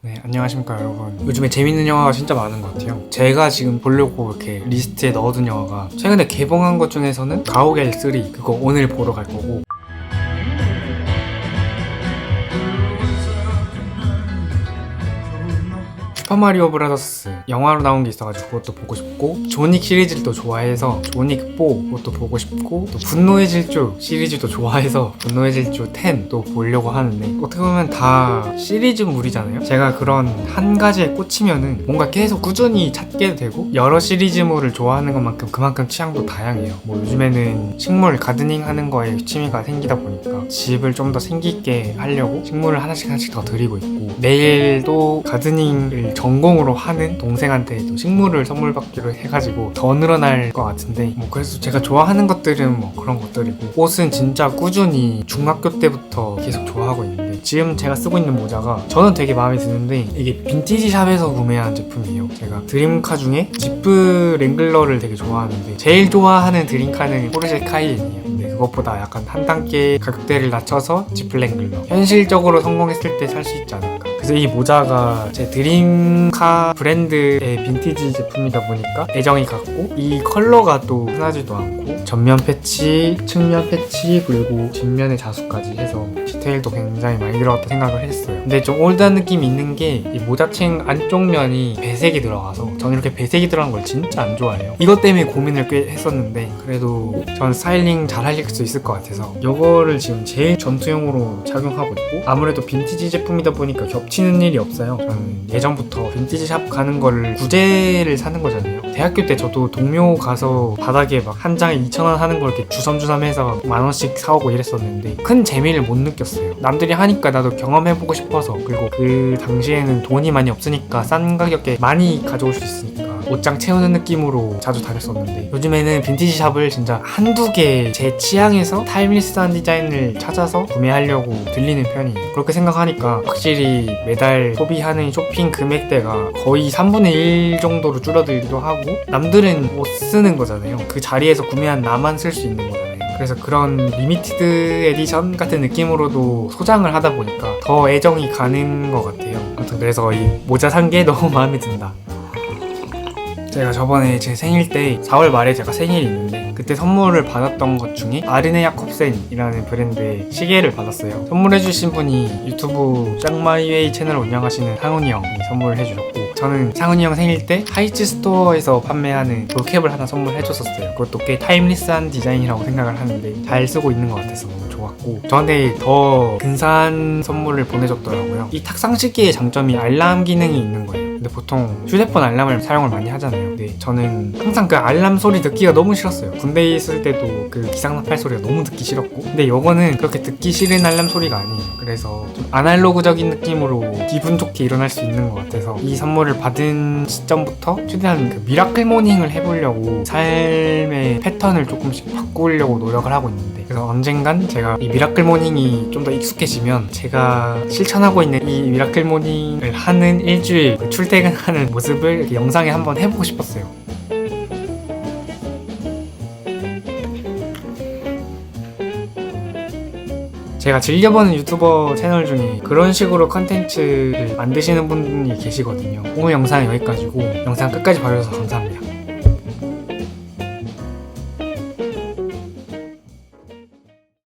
네, 안녕하십니까 여러분. 요즘에 재밌는 영화가 진짜 많은 것 같아요. 제가 지금 보려고 이렇게 리스트에 넣어둔 영화가 최근에 개봉한 것 중에서는 가오갤 3 그거 오늘 보러 갈 거고 슈퍼마리오 브라더스 영화로 나온 게 있어가지고 그것도 보고 싶고 조닉 시리즈를 또 좋아해서 조닉 4 그것도 보고 싶고 또 분노의 질주 시리즈도 좋아해서 분노의 질주 10도 보려고 하는데 어떻게 보면 다 시리즈물이잖아요. 제가 그런 한 가지에 꽂히면은 뭔가 계속 꾸준히 찾게 되고 여러 시리즈물을 좋아하는 것만큼 그만큼 취향도 다양해요. 뭐 요즘에는 식물 가드닝 하는 거에 취미가 생기다 보니까 집을 좀 더 생기게 하려고 식물을 하나씩 하나씩 더 들이고 있고 내일도 가드닝을 전공으로 하는 동생한테 또 식물을 선물 받기로 해가지고 더 늘어날 것 같은데 뭐 그래서 제가 좋아하는 것들은 뭐 그런 것들이고 옷은 진짜 꾸준히 중학교 때부터 계속 좋아하고 있는데 지금 제가 쓰고 있는 모자가 저는 되게 마음에 드는데 이게 빈티지 샵에서 구매한 제품이에요. 제가 드림카 중에 지프 랭글러를 되게 좋아하는데 제일 좋아하는 드림카는 포르쉐 카이엔이에요 그것보다 약간 한 단계 가격대를 낮춰서 지플랭글러 현실적으로 성공했을 때 살 수 있지 않을까. 그래서 이 모자가 제 드림카 브랜드의 빈티지 제품이다 보니까 애정이 갔고 이 컬러가 또 흔하지도 않고 전면 패치, 측면 패치 그리고 뒷면에 자수까지 해서 디테일도 굉장히 많이 들어갔다 생각을 했어요. 근데 좀 올드한 느낌이 있는 게 이 모자챙 안쪽 면이 배색이 들어가서 저는 이렇게 배색이 들어간 걸 진짜 안 좋아해요. 이것 때문에 고민을 꽤 했었는데 그래도 전 스타일링 잘 할수 있을 것 같아서 이거를 지금 제일 전투용으로 착용하고 있고 아무래도 빈티지 제품이다 보니까 겹치는 일이 없어요. 저는 예전부터 빈티지 샵 가는 거를 구제를 사는 거잖아요. 대학교 때 저도 동묘 가서 바닥에 막 한 장에 2,000원 하는 걸 이렇게 주섬주섬해서 만 원씩 사오고 이랬었는데 큰 재미를 못 느꼈어요. 남들이 하니까 나도 경험해보고 싶어서 그리고 그 당시에는 돈이 많이 없으니까 싼 가격에 많이 가져올 수 있으니까 옷장 채우는 느낌으로 자주 다녔었는데 요즘에는 빈티지 샵을 진짜 한두 개 제 취향에서 타임리스한 디자인을 찾아서 구매하려고 들리는 편이에요. 그렇게 생각하니까 확실히 매달 소비하는 쇼핑 금액대가 거의 3분의 1 정도로 줄어들기도 하고 남들은 옷 쓰는 거잖아요. 그 자리에서 구매한 나만 쓸 수 있는 거잖아요. 그래서 그런 리미티드 에디션 같은 느낌으로도 소장을 하다 보니까 더 애정이 가는 것 같아요. 아무튼 그래서 이 모자 산 게 너무 마음에 든다 제가 저번에 제 생일 때 4월 말에 제가 생일이 있는데 그때 선물을 받았던 것 중에 아르네 야콥센이라는 브랜드의 시계를 받았어요. 선물해주신 분이 유튜브 짱마이웨이 채널을 운영하시는 상훈이 형이 선물을 해주셨고 저는 상훈이 형 생일 때 하이츠 스토어에서 판매하는 볼캡을 하나 선물해줬었어요. 그것도 꽤 타임리스한 디자인이라고 생각을 하는데 잘 쓰고 있는 것 같아서 너무 좋았고 저한테 더 근사한 선물을 보내줬더라고요. 이 탁상 시계의 장점이 알람 기능이 있는 거예요. 근데 보통 휴대폰 알람을 사용을 많이 하잖아요. 근데 저는 항상 그 알람 소리 듣기가 너무 싫었어요. 군대에 있을 때도 그 기상나팔 소리가 너무 듣기 싫었고. 근데 이거는 그렇게 듣기 싫은 알람 소리가 아니에요. 그래서 좀 아날로그적인 느낌으로 기분 좋게 일어날 수 있는 것 같아서 이 선물을 받은 시점부터 최대한 그 미라클 모닝을 해보려고 삶의 패턴을 조금씩 바꾸려고 노력을 하고 있는데 그래서 언젠간 제가 이 미라클 모닝이 좀 더 익숙해지면 제가 실천하고 있는 이 미라클 모닝을 하는 일주일 그 출퇴근하는 모습을 영상에 한번 해보고 싶었어요. 제가 즐겨보는 유튜버 채널 중에 그런 식으로 컨텐츠를 만드시는 분이 계시거든요. 오늘 영상은 여기까지고 영상 끝까지 봐주셔서 감사합니다.